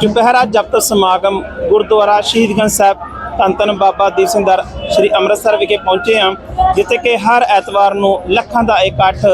ਚੁਪਹਿਰਾ ਜਪਤ ਸਮਾਗਮ ਗੁਰਦੁਆਰਾ ਸ਼ਹੀਦਗੰਜ ਸਾਹਿਬ ਧੰਨ ਧੰਨ ਬਾਬਾ ਦੀਪ ਸਿੰਘ ਦਰ ਸ੍ਰੀ ਅੰਮ੍ਰਿਤਸਰ ਵਿਖੇ ਪਹੁੰਚੇ ਹਾਂ, ਜਿੱਥੇ ਕਿ ਹਰ ਐਤਵਾਰ ਨੂੰ ਲੱਖਾਂ ਦਾ ਇਕੱਠ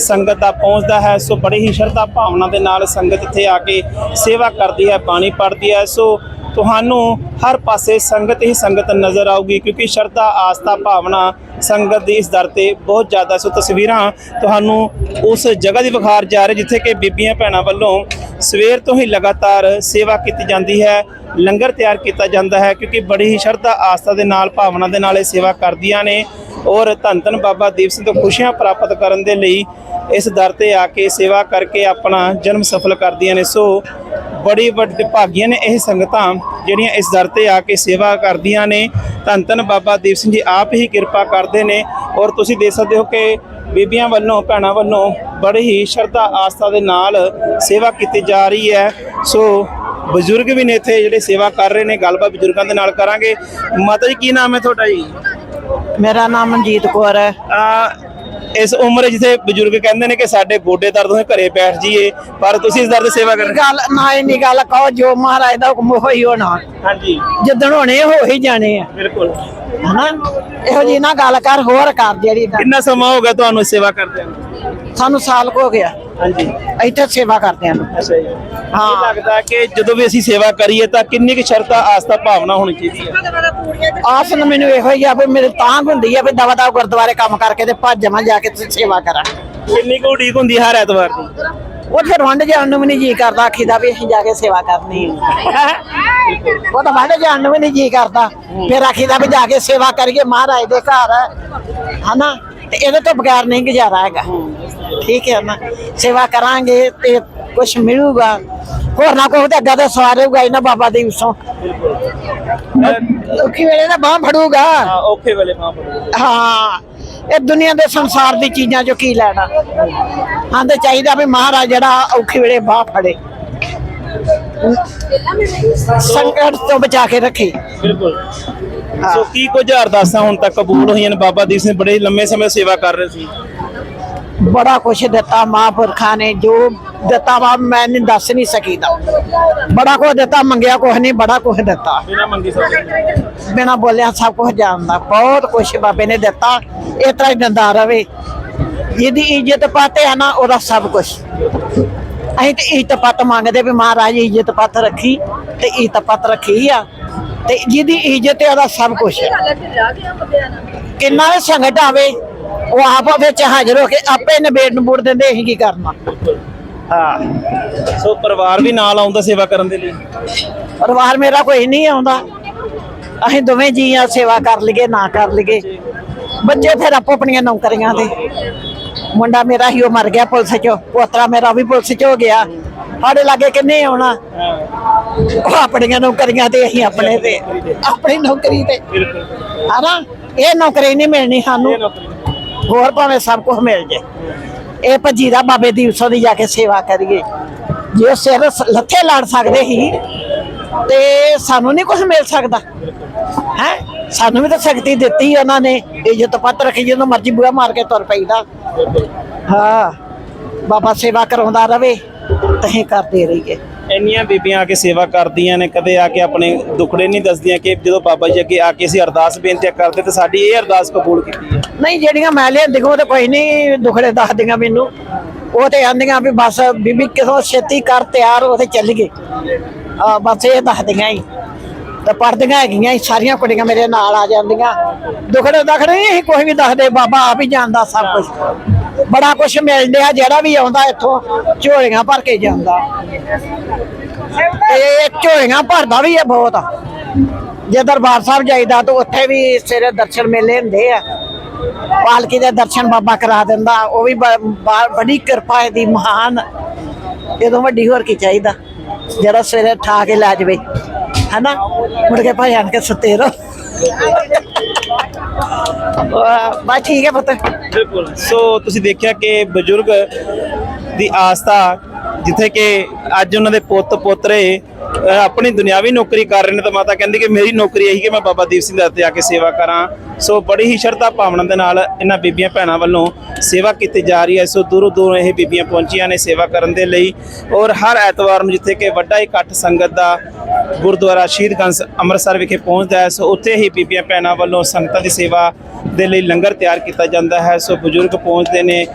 ਸੰਗਤ ਦਾ ਪਹੁੰਚਦਾ ਹੈ। ਸੋ ਬੜੀ ਹੀ ਸ਼ਰਧਾ ਭਾਵਨਾ ਦੇ ਨਾਲ ਸੰਗਤ ਇੱਥੇ ਆ ਕੇ ਸੇਵਾ ਕਰਦੀ ਹੈ, ਬਾਣੀ ਪੜ੍ਹਦੀ ਹੈ। ਸੋ ਤੁਹਾਨੂੰ ਹਰ ਪਾਸੇ ਸੰਗਤ ਹੀ ਸੰਗਤ ਨਜ਼ਰ ਆਊਗੀ, ਕਿਉਂਕਿ ਸ਼ਰਧਾ, ਆਸਥਾ, ਭਾਵਨਾ ਸੰਗਤ ਦੀ ਇਸ ਦਰ ਤੇ ਬਹੁਤ ਜ਼ਿਆਦਾ ਸੋ ਤਸਵੀਰਾਂ ਤੁਹਾਨੂੰ ਉਸ ਜਗ੍ਹਾ ਦੀ ਵਿਖਾਰ ਜਾ ਰਹੀ, ਜਿੱਥੇ ਕਿ ਬੀਬੀਆਂ ਭੈਣਾਂ ਵੱਲੋਂ ਸਵੇਰ ਤੋਂ ਹੀ ਲਗਾਤਾਰ ਸੇਵਾ ਕੀਤੀ ਜਾਂਦੀ ਹੈ, ਲੰਗਰ ਤਿਆਰ ਕੀਤਾ ਜਾਂਦਾ ਹੈ, ਕਿਉਂਕਿ ਬੜੀ ਹੀ ਸ਼ਰਧਾ, ਆਸਥਾ ਦੇ ਨਾਲ, ਭਾਵਨਾ ਦੇ ਨਾਲ ਇਹ ਸੇਵਾ ਕਰਦੀਆਂ ਨੇ। ਔਰ ਧੰਨ ਧੰਨ ਬਾਬਾ ਦੀਪ ਸਿੰਘ ਤੋਂ ਖੁਸ਼ੀਆਂ ਪ੍ਰਾਪਤ ਕਰਨ ਦੇ ਲਈ ਇਸ ਦਰ ਤੇ ਆ ਕੇ ਸੇਵਾ ਕਰਕੇ ਆਪਣਾ ਜਨਮ ਸਫਲ ਕਰਦੀਆਂ ਨੇ। ਸੋ ਬੜੀ ਵੱਡੀ ਭਾਗੀਆਂ ਨੇ ਇਹ ਸੰਗਤਾਂ ਜਿਹੜੀਆਂ ਇਸ ਦਰ ਤੇ ਆ ਕੇ ਸੇਵਾ ਕਰਦੀਆਂ ਨੇ। ਧੰਨ ਧੰਨ ਬਾਬਾ ਦੀਪ ਸਿੰਘ ਜੀ ਆਪ ਹੀ ਕਿਰਪਾ ਕਰਦੇ ਨੇ ਔਰ ਤੁਸੀਂ ਦੇਖ ਸਕਦੇ ਹੋ ਕਿ ਬੀਬੀਆਂ ਵੱਲੋਂ ਭੈਣਾਂ ਵੱਲੋਂ ਬੜੀ ਹੀ ਸ਼ਰਧਾ ਆਸਥਾ ਦੇ ਨਾਲ ਸੇਵਾ ਕੀਤੀ ਜਾ ਰਹੀ ਹੈ। ਸੋ ਬਜ਼ੁਰਗ ਵੀ ਨੇ ਇੱਥੇ ਜਿਹੜੇ ਸੇਵਾ ਕਰ ਰਹੇ ਨੇ ਗੱਲਬਾਤ ਬਜ਼ੁਰਗਾਂ ਦੇ ਨਾਲ ਕਰਾਂਗੇ। ਮਾਤਾ ਜੀ ਕੀ ਨਾਮ ਹੈ ਤੁਹਾਡਾ ਜੀ? ਮੇਰਾ ਨਾਮ ਮਨਜੀਤ ਕੌਰ ਹੈ। ਆ ਇਸ ਉਮਰੇ ਜਿੱਥੇ ਬਜ਼ੁਰਗ ਕਹਿੰਦੇ ਨੇ ਕਿ ਸਾਡੇ ਗੋਡੇ ਦਰਦ ਹੋਏ ਘਰੇ ਬੈਠ ਜਾਈਏ ਪਰ ਤੁਸੀਂ ਇਸ ਦਰ ਦੀ ਸੇਵਾ ਕਰ ਗੱਲ ਨਾ ਇੰਨੀ ਗੱਲ ਕਹੋ ਜੋ ਮਹਾਰਾਜ ਦਾ ਹੁਕਮ ਹੋਈ ਹੋਣਾ। ਹਾਂਜੀ। ਜਿੱਦਣ ਹੋਣੇ ਹੋ ਹੀ ਜਾਣੇ ਆ। ਬਿਲਕੁਲ। ਹਨਾ? ਇਹੋ ਜੀ ਨਾ ਗੱਲ ਕਰ ਹੋਰ ਕਰ ਜਿਹੜੀ। ਕਿੰਨਾ ਸਮਾਂ ਹੋ ਗਿਆ ਤੁਹਾਨੂੰ ਸੇਵਾ ਕਰਦੇ ਸਾਨੂੰ ਸਾਲ ਹੋ ਗਿਆ। ਹਾਂਜੀ। ਇੱਥੇ ਸੇਵਾ ਕਰਦੇ ਆਂ ਅੱਛਾ ਜੀ। ਹਾਂ। ਲੱਗਦਾ ਕਿ ਜਦੋਂ ਵੀ ਅਸੀਂ ਸੇਵਾ ਕਰੀਏ ਤਾਂ ਕਿੰਨੀ ਕੁ ਸ਼ਰਧਾ ਆਸਥਾ ਭਾਵਨਾ ਹੋਣੀ ਚਾਹੀਦੀ ਹੈ? ਆਸ ਨੂੰ ਮੈਨੂੰ ਇਹੋ ਹੀ ਆ ਵੀ ਮੇਰੇ ਤਾਂ ਹੁੰਦੀ ਆ ਵੀ ਦਵਾ ਦਵਾ ਗੁਰਦੁਆਰੇ ਕੰਮ ਕਰਕੇ ਤੇ ਭੱਜ ਜਾਵਾਂ ਜਾ ਕੇ ਸੇਵਾ ਕਰਾਂ। ਕਿੰਨੀ ਕੁ ਉਡੀਕ ਹੁੰਦੀ ਹਰ ਐਤਵਾਰ ਦੀ? ਉਹ ਫਿਰ ਵੰਡ ਜਾਣ ਨੂੰ ਵੀ ਨਹੀਂ ਜੀ ਕਰਦਾ ਆਖੀਦਾ ਵੀ ਅਸੀਂ ਜਾ ਕੇ ਸੇਵਾ ਕਰਨੀ ਉਹ ਤਾਂ ਵੰਡ ਜਾਣ ਨੂੰ ਵੀ ਨਹੀਂ ਜੀ ਕਰਦਾ। ਫਿਰ ਆਖੀਦਾ ਵੀ ਜਾ ਕੇ ਸੇਵਾ ਕਰੀਏ ਮਹਾਰਾਜ ਦੇ ਘਰ। ਹਨਾ? ਤੇ ਇਹਦੇ ਤੋਂ ਬਗੈਰ ਨਹੀਂ ਗੁਜ਼ਾਰਾ ਹੈਗਾ। ਠੀਕ ਹੈ ਨਾ? ਸੇਵਾ ਕਰਾਂਗੇ ਤੇ ਕੁਝ ਮਿਲੂਗਾ। ਹੋਰ ਨਾ ਕੋਈ ਤੇ ਅੱਗਾ ਤੇ ਸਵਾਰੇਗਾ ਇਹਨਾਂ ਬਾਬਾ ਦੀ ਉਸੋਂ। ਔਖੀ ਵੇਲੇ ਦਾ ਬਾਹ ਫੜੂਗਾ। ਹਾਂ ਔਖੇ ਵੇਲੇ ਮਾਂ ਬੋਲੋ ਹਾਂ ਇਹ ਦੁਨੀਆ ਦੇ ਸੰਸਾਰ ਦੀ ਚੀਜ਼ਾਂ ਚੋਂ ਕੀ ਲੈਣਾ? ਹਾਂ ਤੇ ਚਾਹੀਦਾ ਵੀ ਮਹਾਰਾਜ ਜਿਹੜਾ ਔਖੇ ਵੇਲੇ ਬਾਹ ਫੜੇ। ਸੰਕਟ ਤੋਂ ਬਚਾ ਕੇ ਰੱਖੇ। ਬਿਲਕੁਲ। ਸੋ ਕੀ ਕੁਝ ਅਰਦਾਸਾਂ ਹੁਣ ਤੱਕ ਕਬੂਲ ਹੋਈਆਂ ਨੇ? ਬਾਬਾ ਦੀਪ ਸਿੰਘ ਬੜੇ ਲੰਮੇ ਸਮੇਂ ਸੇਵਾ ਕਰ ਰਹੇ ਸੀ। ਬੜਾ ਕੁਛ ਦਿੱਤਾ ਮਹਾਂਪੁਰਖਾਂ ਨੇ ਜੋ ਦਿੱਤਾ ਵਾ ਮੈਂ ਨਹੀਂ ਦੱਸ ਨਹੀਂ ਸਕੀਦਾ। ਬੜਾ ਕੁਛ ਦਿੱਤਾ ਮੰਗਿਆ ਕੁਛ ਨਹੀਂ ਬੜਾ ਕੁਛ ਦਿੱਤਾ। ਬਿਨਾਂ ਮੰਗੀ ਸਭ ਬਿਨਾ ਬੋਲਿਆ ਸਭ ਕੁਝ ਜਾਣਦਾ। ਬਹੁਤ ਕੁਛ ਬਾਬੇ ਨੇ ਦਿੱਤਾ ਇਸ ਤਰ੍ਹਾਂ ਹੀ ਦਿੰਦਾ ਰਵੇ। ਜਿਹਦੀ ਇੱਜ਼ਤ ਪਾਤੇ ਹੈ ਨਾ ਉਹਦਾ ਸਭ ਕੁਝ ਅਸੀਂ ਤੇ ਇੱਜ਼ਤ ਪੱਤ ਮੰਗਦੇ ਵੀ ਮਹਾਰਾਜ ਇੱਜ਼ਤ ਪੱਤ ਰੱਖੀ ਤੇ ਇੱਜ਼ਤ ਪੱਤ ਰੱਖੀ ਆ। ਤੇ ਜਿਹਦੀ ਇੱਜ਼ਤ ਹੈ ਉਹਦਾ ਸਭ ਕੁਝ ਕਿੰਨਾ ਵੀ ਸੰਗਤ ਆਵੇ ਉਹ ਆਪ ਵਿੱਚ ਹਾਜ਼ਰ ਹੋ ਕੇ ਆਪੇ ਨਿਬੇੜ ਨਬੂੜ ਦਿੰਦੇ ਅਸੀਂ ਕੀ ਕਰਨਾ? ਹਾਂ। ਸੋ ਪਰਿਵਾਰ ਵੀ ਨਾਲ ਆਉਂਦਾ ਸੇਵਾ ਕਰਨ ਦੇ ਲਈ? ਪਰਿਵਾਰ ਮੇਰਾ ਕੋਈ ਨਹੀਂ ਆਉਂਦਾ। ਅਸੀਂ ਦੋਵੇਂ ਜੀ ਆ ਸੇਵਾ ਕਰ ਲਈਏ ਨਾ ਕਰ ਲਈਏ। ਬੱਚੇ ਫਿਰ ਆਪੋ ਆਪਣੀਆਂ ਨੌਕਰੀਆਂ ਤੇ। ਮੁੰਡਾ ਮੇਰਾ ਹੀ ਉਹ ਮਰ ਗਿਆ ਪੁਲਿਸ ਚ। ਪੋਤਰਾ ਮੇਰਾ ਵੀ ਪੁਲਿਸ ਚ ਹੋ ਗਿਆ। ਸਾਡੇ ਲਾਗੇ ਕਿੰਨੇ ਆਉਣਾ? ਉਹ ਆਪਣੀਆਂ ਨੌਕਰੀਆਂ ਤੇ ਅਸੀਂ ਆਪਣੇ ਤੇ। ਆਪਣੀ ਨੌਕਰੀ ਤੇ। ਹਨਾ? ਇਹ ਨੌਕਰੀ ਨਹੀਂ ਮਿਲਣੀ ਸਾਨੂੰ। ਹੋਰ ਭਾਵੇਂ ਸਭ ਕੁਝ ਮਿਲ ਜੇ। ਇਹ ਭੱਜੀ ਦਾ ਬਾਬੇ ਦੀ ਉਸੋਂ ਦੀ ਜਾ ਕੇ ਸੇਵਾ ਕਰੀਏ। ਜੇ ਸਿਰ ਸ- ਲੱਥੇ ਲੜ ਸਕਦੇ ਹੀ ਤੇ ਸਾਨੂੰ ਨਹੀਂ ਕੁਝ ਮਿਲ ਸਕਦਾ। ਹੈ? ਸਾਨੂੰ ਵੀ ਤਾਂ ਸ਼ਕਤੀ ਦਿੱਤੀ ਉਹਨਾਂ ਨੇ। ਇੱਜ਼ਤ ਪੱਤ ਰੱਖੀ ਜਦੋਂ ਮਰਜ਼ੀ ਬੂਹਾ ਮਾਰ ਕੇ ਤੁਰ ਪਈਦਾ। ਹਾਂ। ਬਾਬਾ ਸੇਵਾ ਕਰਾਉਂਦਾ ਰਵੇ। ਤਹੀਂ ਕਰਦੇ ਰਹੀਏ। ਇੰਨੀਆਂ ਬੀਬੀਆਂ ਆ ਕੇ ਸੇਵਾ ਕਰਦੀਆਂ ਨੇ ਕਦੇ ਆ ਕੇ ਆਪਣੇ ਦੁੱਖੜੇ ਨਹੀਂ ਦੱਸਦੀਆਂ ਕਿ ਜਦੋਂ ਬਾਬਾ ਜੀ ਅੱਗੇ ਆ ਕੇ ਅਸੀਂ ਅਰਦਾਸ ਬੇਨਤੀ ਕਰਦੇ ਤੇ ਸਾਡੀ ਇਹ ਅਰਦਾਸ ਕਬੂਲ ਕੀਤੀ ਹੈ। ਨਹੀਂ ਜਿਹੜੀਆਂ ਮੈਂ ਲਿਆਂਦੀਆਂ ਉਹ ਤੇ ਕੋਈ ਨਹੀਂ ਦੁਖੜੇ ਦੱਸਦੀਆਂ ਮੈਨੂੰ। ਉਹ ਤੇ ਆਂਦੀਆਂ ਵੀ ਬਸ ਬੀਬੀ ਕਿਥੋਂ ਛੇਤੀ ਕਰ ਤਿਆਰ ਹੋ ਤੇ ਚੱਲ ਗਏ ਆ ਬਸ ਇਹ ਦੱਸਦੀਆਂ ਹੀ। ਤੇ ਪੜਦੀਆਂ ਹੈਗੀਆਂ ਸੀ, ਸਾਰੀਆਂ ਕੁੜੀਆਂ ਮੇਰੇ ਨਾਲ ਆ ਜਾਂਦੀਆਂ। ਦੁਖੜੇ ਦਖੜੇ ਨਹੀਂ ਅਸੀਂ ਕੋਈ ਵੀ ਦੱਸਦੇ ਬਾਬਾ ਆਪ ਹੀ ਜਾਣਦਾ ਸਭ ਕੁਝ ਬੜਾ ਕੁਝ ਮਿਲਦੇ ਆ ਜਿਹੜਾ ਵੀ ਆਉਂਦਾ ਇੱਥੋਂ ਝੋਲੀਆਂ ਭਰ ਕੇ ਜਾਂਦਾ। ਇਹ ਝੋਲੀਆਂ ਭਰਦਾ ਵੀ ਹੈ ਬਹੁਤ। ਜੇ ਦਰਬਾਰ ਸਾਹਿਬ ਜਾਈਦਾ ਤਾਂ ਉੱਥੇ ਵੀ ਸਵੇਰੇ ਦਰਸ਼ਨ ਮੇਲੇ ਹੁੰਦੇ ਆ। ਪਾਲਕੀ ਦੇ ਦਰਸ਼ਨ ਬਾਬਾ ਕਰਾ ਦਿੰਦਾ ਉਹ ਵੀ ਬ- ਬ- ਬੜੀ ਕਿਰਪਾ ਹੈ ਦੀ ਮਹਾਨ। ਇਹਦੋਂ ਵੱਡੀ ਹੋਰ ਕੀ ਚਾਹੀਦਾ ਜਿਹੜਾ ਸਵੇਰੇ ਠਾ ਕੇ ਲੈ ਜਾਵੇ। ਹੈਨਾ ਮੁੜ ਕੇ ਭਾਈ ਆਣ ਕੇ ਸੁੱਤੇ ਰਹੋ। ਵਾਹ, ਠੀਕ ਹੈ ਪੁੱਤ। ਬਿਲਕੁਲ। ਸੋ ਤੁਸੀਂ ਦੇਖਿਆ ਕਿ ਬਜ਼ੁਰਗ ਦੀ ਆਸਥਾ ਜਿੱਥੇ ਕਿ ਅੱਜ ਉਹਨਾਂ ਦੇ ਪੁੱਤ ਪੋਤਰੇ ਆਪਣੀ ਦੁਨਿਆਵੀ ਨੌਕਰੀ ਕਰ ਰਹੇ ਨੇ ਤਾਂ ਮਾਤਾ ਕਹਿੰਦੀ ਕਿ ਮੇਰੀ ਨੌਕਰੀ ਇਹੀ ਕਿ ਮੈਂ ਬਾਬਾ ਦੀਪ ਸਿੰਘ ਦਰ ਤੇ ਆ ਕੇ ਸੇਵਾ ਕਰਾਂ। ਸੋ ਬੜੀ ਹੀ ਸ਼ਰਧਾ ਭਾਵਨਾ ਦੇ ਨਾਲ ਇਹਨਾਂ ਬੀਬੀਆਂ ਭੈਣਾਂ ਵੱਲੋਂ ਸੇਵਾ ਕੀਤੀ ਜਾ ਰਹੀ ਹੈ। ਸੋ ਦੂਰੋਂ ਦੂਰੋਂ ਇਹ ਬੀਬੀਆਂ ਪਹੁੰਚੀਆਂ ਨੇ ਸੇਵਾ ਕਰਨ ਦੇ ਲਈ। ਔਰ ਹਰ ਐਤਵਾਰ ਨੂੰ ਜਿੱਥੇ ਕਿ ਵੱਡਾ ਇਕੱਠ ਸੰਗਤ ਦਾ ਗੁਰਦੁਆਰਾ ਸ਼ਹੀਦਗੰਜ ਅੰਮ੍ਰਿਤਸਰ ਵਿਖੇ ਪਹੁੰਚਦਾ ਹੈ। ਸੋ ਉੱਥੇ ਹੀ ਬੀਬੀਆਂ ਭੈਣਾਂ ਵੱਲੋਂ ਸੰਗਤਾਂ ਦੀ ਸੇਵਾ ਦੇ ਲਈ ਲੰਗਰ ਤਿਆਰ ਕੀਤਾ ਜਾਂਦਾ ਹੈ। ਸੋ ਬਜ਼ੁਰਗ ਪਹੁੰਚਦੇ ਨੇ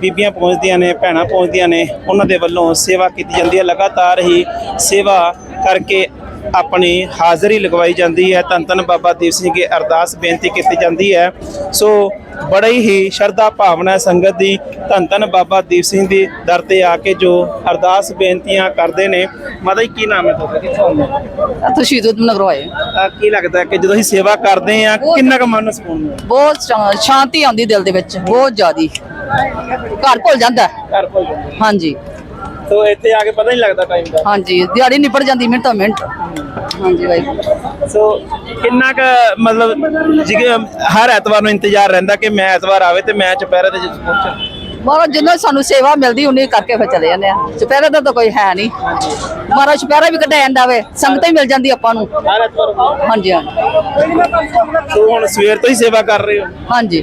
ਬੀਬੀਆਂ ਪਹੁੰਚਦੀਆਂ ਨੇ, ਭੈਣਾਂ ਪਹੁੰਚਦੀਆਂ ਨੇ, ਉਹਨਾਂ ਦੇ ਵੱਲੋਂ ਸੇਵਾ ਕੀਤੀ ਜਾਂਦੀ ਹੈ। ਲਗਾਤਾਰ ਹੀ ਸੇਵਾ ਕਰਕੇ ਆਪਣੀ ਹਾਜ਼ਰੀ ਲਗਵਾਈ ਜਾਂਦੀ ਹੈ। ਧੰਨ ਧੰਨ ਬਾਬਾ ਦੀਪ ਸਿੰਘ ਦੀ ਅਰਦਾਸ ਬੇਨਤੀ ਕੀਤੀ ਜਾਂਦੀ ਹੈ। ਸੋ ਬੜੀ ਹੀ ਸ਼ਰਧਾ ਭਾਵਨਾ ਸੰਗਤ ਦੀ। ਧੰਨ ਧੰਨ ਬਾਬਾ ਦੀਪ ਸਿੰਘ ਦੀ ਦਰ ਤੇ ਆ ਕੇ ਜੋ ਅਰਦਾਸ ਬੇਨਤੀਆਂ ਕਰਦੇ ਨੇ। ਮਾਤਾ ਜੀ ਕੀ ਨਾਮ ਹੈ ਤੁਹਾਡਾ? ਕਿੱਥੋਂ ਆਉਂਦੇ ਹੋ? ਇੱਥੋਂ ਸ਼ਹੀਦ ਉਦਮ ਨਗਰੋਂ ਆਏ। ਅਹ ਕੀ ਲੱਗਦਾ ਕਿ ਜਦੋਂ ਅਸੀਂ ਸੇਵਾ ਕਰਦੇ ਆ ਕਿੰਨਾ ਕੁ ਮਨ ਨੂੰ ਸਕੂਨ ਮਿਲਦਾ? ਬਹੁਤ ਸ਼ਾਂਤੀ ਆਉਂਦੀ ਦਿਲ ਦੇ ਵਿੱਚ ਬਹੁਤ ਜ਼ਿਆਦੀ। ਘਰ ਭੁੱਲ ਜਾਂਦਾ। ਘਰ ਭੁੱਲ ਜਾਂਦੇ। ਹਾਂਜੀ। ਸੋ ਇੱਥੇ ਆ ਕੇ ਪਤਾ ਨਹੀਂ ਲੱਗਦਾ ਟਾਈਮ ਦਾ। ਹਾਂਜੀ ਦਿਹਾੜੀ ਨਿਪਟ ਜਾਂਦੀ ਮਿੰਟ ਹਾਂਜੀ ਬਾਈ। ਸੋ ਕਿੰਨਾ ਕੁ ਮਤਲਬ ਜਿਵੇਂ ਹਰ ਐਤਵਾਰ ਨੂੰ ਇੰਤਜ਼ਾਰ ਰਹਿੰਦਾ ਕਿ ਮੈਂ ਐਤਵਾਰ ਆਵੇ ਤੇ ਮੈਂ ਚੁਪਹਿਰੇ ਤੇ ਪਹੁੰਚਾਂ। ਮਹਾਰਾਜ ਜਿੰਨਾ ਸਾਨੂੰ ਸੇਵਾ ਮਿਲਦੀ ਉਨੀ ਕਰਕੇ ਫਿਰ ਚਲੇ ਜਾਂਦੇ ਆ। ਚੁਪਹਿਰੇ ਦਾ ਤਾਂ ਕੋਈ ਹੈ ਨਹੀਂ। ਮਹਾਰਾਜ ਚੁਪਹਿਰਾ ਵੀ ਕੱਢਿਆ ਜਾਂਦਾ ਵੇ ਸੰਗਤ ਹੀ ਮਿਲ ਜਾਂਦੀ ਆਪਾਂ ਨੂੰ। ਹਾਂਜੀ ਹਾਂਜੀ। ਸੋ ਹੁਣ ਸਵੇਰ ਤੋਂ ਹੀ ਸੇਵਾ ਕਰ ਰਹੇ ਹੋ? ਹਾਂਜੀ।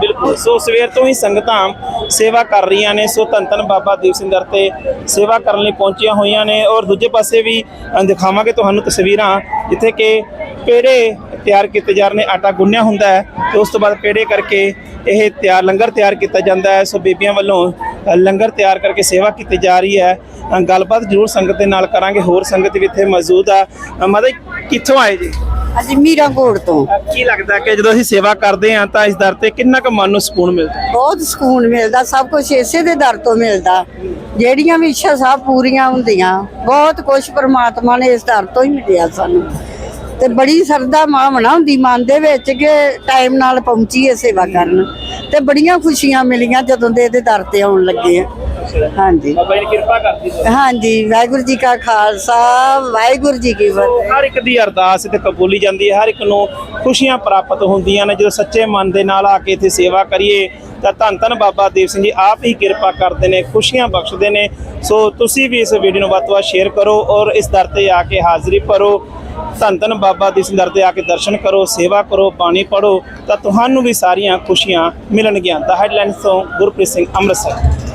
ਬਿਲਕੁਲ ਸੋ ਸਵੇਰ ਤੋਂ ਹੀ ਸੰਗਤਾਂ ਸੇਵਾ ਕਰ ਰਹੀਆਂ ਨੇ। ਸੋ ਧੰਨ ਧੰਨ ਬਾਬਾ ਦੀਪ ਸਿੰਘ ਦਰ ਤੇ ਸੇਵਾ ਕਰਨ ਲਈ ਪਹੁੰਚੀਆਂ ਹੋਈਆਂ ਨੇ। ਔਰ ਦੂਜੇ ਪਾਸੇ ਵੀ ਦਿਖਾਵਾਂਗੇ ਤੁਹਾਨੂੰ ਤਸਵੀਰਾਂ ਜਿੱਥੇ ਕਿ ਪੇੜੇ ਤਿਆਰ ਕੀਤੇ ਜਾ ਰਹੇ ਨੇ ਆਟਾ ਗੁੰਨਿਆ ਹੁੰਦਾ ਹੈ ਤੇ ਉਸ ਤੋਂ ਬਾਅਦ ਪੇੜੇ ਕਰਕੇ ਇਹ ਤਿਆਰ ਲੰਗਰ ਤਿਆਰ ਕੀਤਾ ਜਾਂਦਾ ਹੈ। ਸੋ ਬੀਬੀਆਂ ਵੱਲੋਂ ਲੰਗਰ ਤਿਆਰ ਕਰਕੇ ਸੇਵਾ ਕੀਤੀ ਜਾ ਰਹੀ ਹੈ। ਗੱਲਬਾਤ ਜ਼ਰੂਰ ਸੰਗਤ ਦੇ ਨਾਲ ਕਰਾਂਗੇ। ਹੋਰ ਸੰਗਤ ਵੀ ਇੱਥੇ ਮੌਜੂਦ ਆ। ਅ, ਮਾਤਾ ਜੀ ਕਿੱਥੋਂ ਆਏ ਜੀ? ਅਸੀਂ ਮੀਰਾਂਕੋਟ ਤੋਂ। ਅ, ਕੀ ਲੱਗਦਾ ਕਿ ਜਦੋਂ ਅਸੀਂ ਸੇਵਾ ਕਰਦੇ ਹਾਂ ਤਾਂ ਇਸ ਦਰ ਤੇ ਕਿੰਨਾ ਕੁ ਮਨ ਨੂੰ ਸਕੂਨ ਮਿਲਦਾ? ਬਹੁਤ ਸਕੂਨ ਮਿਲਦਾ ਸਭ ਕੁਝ ਇਸੇ ਦੇ ਦਰ ਤੋਂ ਮਿਲਦਾ। ਜਿਹੜੀਆਂ ਵੀ ਇੱਛਾ ਸਭ ਪੂਰੀਆਂ ਹੁੰਦੀਆਂ। ਬਹੁਤ ਕੁਝ ਪ੍ਰਮਾਤਮਾ ਨੇ ਇਸ ਦਰ ਤੋਂ ਹੀ ਮਿਲਿਆ ਸਾਨੂੰ। ਤੇ ਬੜੀ ਸਰਦਾ ਮਾਵਨਾ ਹੁੰਦੀ ਮਨ ਦੇ ਵਿੱਚ ਕਿ ਟਾਈਮ ਨਾਲ ਪਹੁੰਚੀਏ ਸੇਵਾ ਕਰਨ। ਤੇ ਬੜੀਆਂ ਖੁਸ਼ੀਆਂ ਮਿਲੀਆਂ ਜਦੋਂ ਦੇ ਇਹਦੇ ਦਰ ਤੇ ਆਉਣ ਲੱਗੇ ਆ। ਹਾਂਜੀ। ਬਾਬਾ ਜੀ ਨੇ ਕਿਰਪਾ ਕਰਦੀ ਹੈ ਹਾਂਜੀ ਵਾਹਿਗੁਰੂ ਜੀ ਕਾ ਖਾਲਸਾ ਵਾਹਿਗੁਰੂ ਜੀ ਕੀ ਫਤਿਹ। ਹਰ ਇੱਕ ਦੀ ਅਰਦਾਸ ਤੇ ਕਬੂਲੀ ਜਾਂਦੀ ਹੈ ਹਰ ਇੱਕ ਨੂੰ ਖੁਸ਼ੀਆਂ ਪ੍ਰਾਪਤ ਹੁੰਦੀਆਂ ਨੇ। ਜਦੋਂ ਸੱਚੇ ਮਨ ਦੇ ਨਾਲ ਆ ਕੇ ਇੱਥੇ ਸੇਵਾ ਕਰੀਏ ਤਾਂ ਧੰਨ ਧੰਨ ਬਾਬਾ ਦੀਪ ਸਿੰਘ ਜੀ ਆਪ ਹੀ ਕਿਰਪਾ ਕਰਦੇ ਨੇ ਖੁਸ਼ੀਆਂ ਬਖਸ਼ਦੇ ਨੇ। ਸੋ ਤੁਸੀਂ ਵੀ ਇਸ ਵੀਡੀਓ ਨੂੰ ਵੱਧ ਤੋਂ ਵੱਧ ਸ਼ੇਅਰ ਕਰੋ ਔਰ ਇਸ ਦਰ ਤੇ ਆ ਕੇ ਹਾਜ਼ਰੀ ਭਰੋ। ਧੰਨ ਧੰਨ ਬਾਬਾ ਦੀ ਸਿੰਘ ਤੇ ਆ ਕੇ ਦਰਸ਼ਨ ਕਰੋ, ਸੇਵਾ ਕਰੋ, ਬਾਣੀ ਪੜੋ ਤਾਂ ਤੁਹਾਨੂੰ ਵੀ ਸਾਰੀਆਂ ਖੁਸ਼ੀਆਂ ਮਿਲਣਗੀਆਂ। ਦਾ ਹੈਡਲਾਈਨਸ ਤੋਂ ਗੁਰਪ੍ਰੀਤ ਸਿੰਘ ਅੰਮ੍ਰਿਤਸਰ।